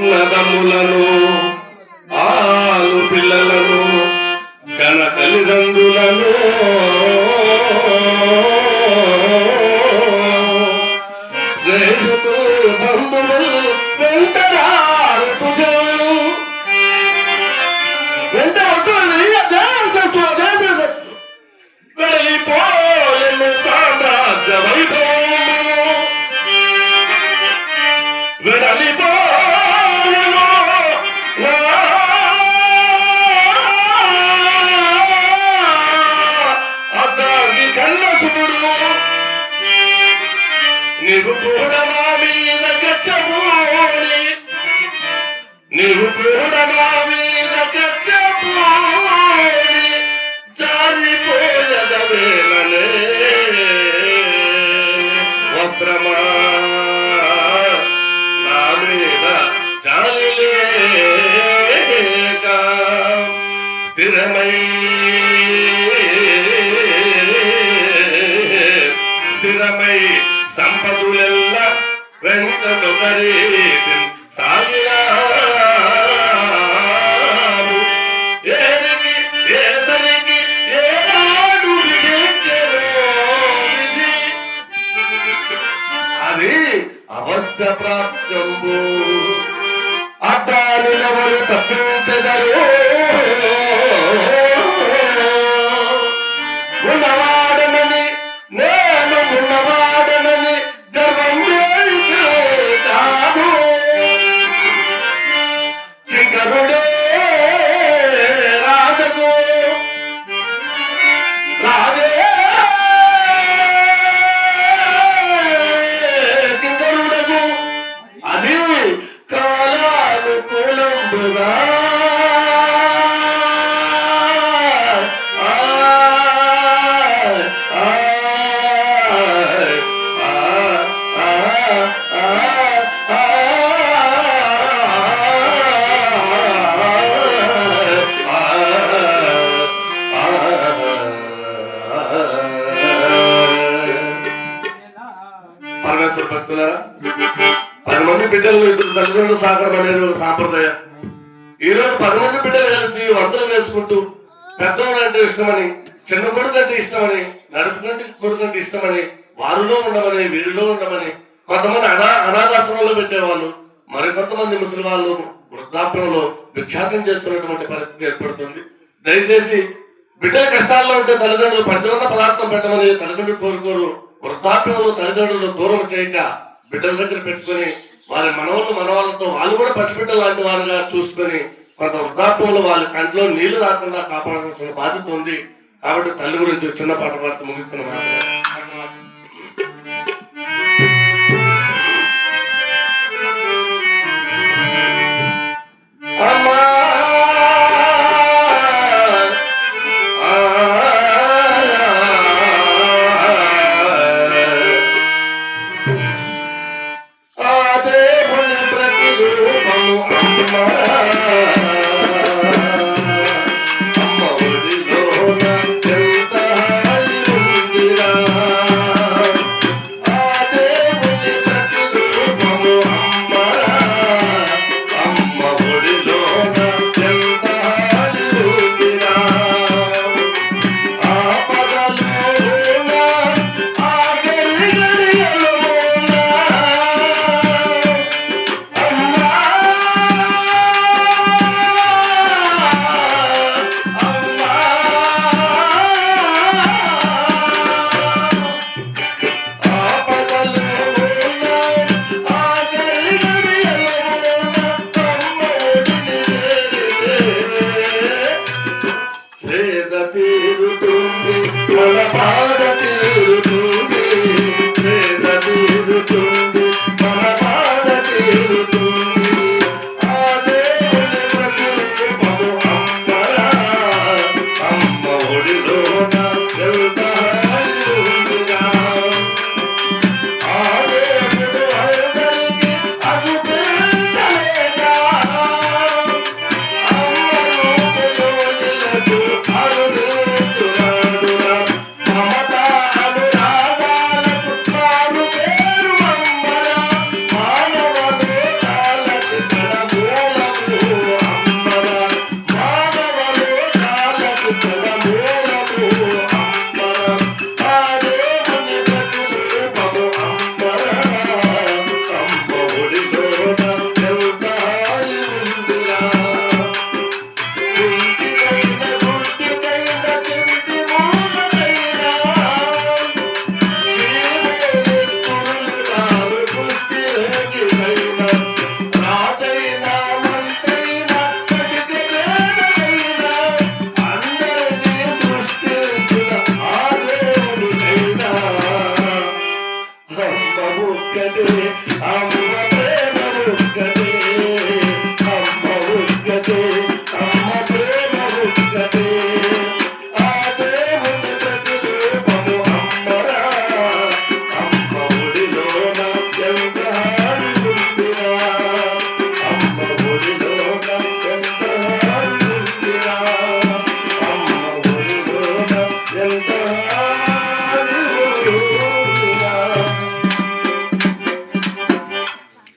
నదములను ఆలు పిల్లలను గణ తల్లిదండ్రులను. స్నేహితులు బంధువులు వెంటరారు భుజములు. వెంట వస్తుంది, సామ్రాజ్య వైభవము. స్థిరమై స్థిరమై సంపదులెల్ల వెంటను కరీతి అవశ్య ప్రాప్తంబు అట్టానిలవరు తప్పించెదరు. పరమేశ్వర పది మంది బిడ్డలు ఇద్దరు తల్లిదండ్రులు సాగడం అనేది ఒక సాంప్రదాయం. ఈ రోజు పది మంది బిడ్డలు కలిసి వందలు వేసుకుంటూ పెద్దవాళ్ళు అంటే ఇష్టమని చిన్న కొడుకు అంటే ఇష్టమని నడుపుకుంటే కొడుకు అంటే ఇష్టమని వారిలో ఉండమని వీరిలో ఉండమని కొంతమంది అనా అనాథాశ్రమంలో పెట్టేవాళ్ళు మరి కొంతమంది ముసలి వాళ్ళు వృద్ధాప్యంలో విఖ్యాతం చేస్తున్నటువంటి పరిస్థితి ఏర్పడుతుంది. దయచేసి బిడ్డ కష్టాల్లో ఉంటే తల్లిదండ్రులు పంచదన్న పదార్థం పెట్టమని తల్లిదండ్రులు కోరుకోరు. వృద్ధాప్యంలో తల్లిదండ్రులను దూరం చేయక బిడ్డల దగ్గర పెట్టుకొని వారి మనవాళ్ళు మనవాళ్ళతో వాళ్ళు కూడా పసిబిడ్డ లాంటి వారిగా చూసుకొని కొంత వృద్ధాప్యంలో వాళ్ళ కంట్లో నీళ్ళు రాకుండా కాపాడాల్సిన బాధ్యత ఉంది. కాబట్టి తల్లి గురించి చిన్న పాట పాడుతూ ముగిస్తున్న. మాట